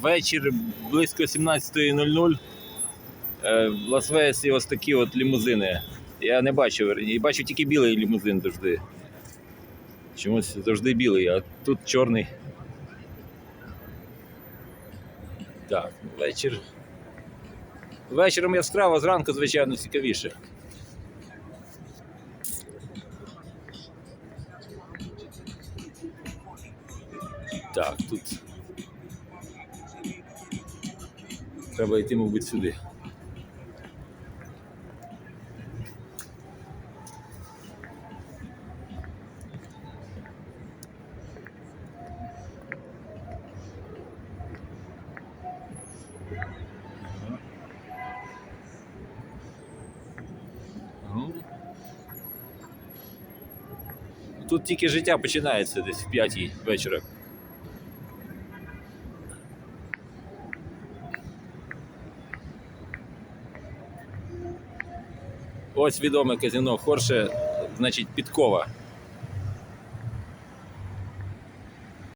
вечір близько 17.00. Е, В Лас-Вегасі ось такі от лімузини. Я не бачив, і бачу тільки білий лімузин завжди. Чомусь завжди білий, а тут чорний. Так, вечір. Вечором яскраво, зранку, звичайно, цікавіше. Так, тут. Треба йти, мабуть, сюди. Тут тільки життя починається десь в п'ятій вечора. Ось відоме казино Хорше, значить підкова.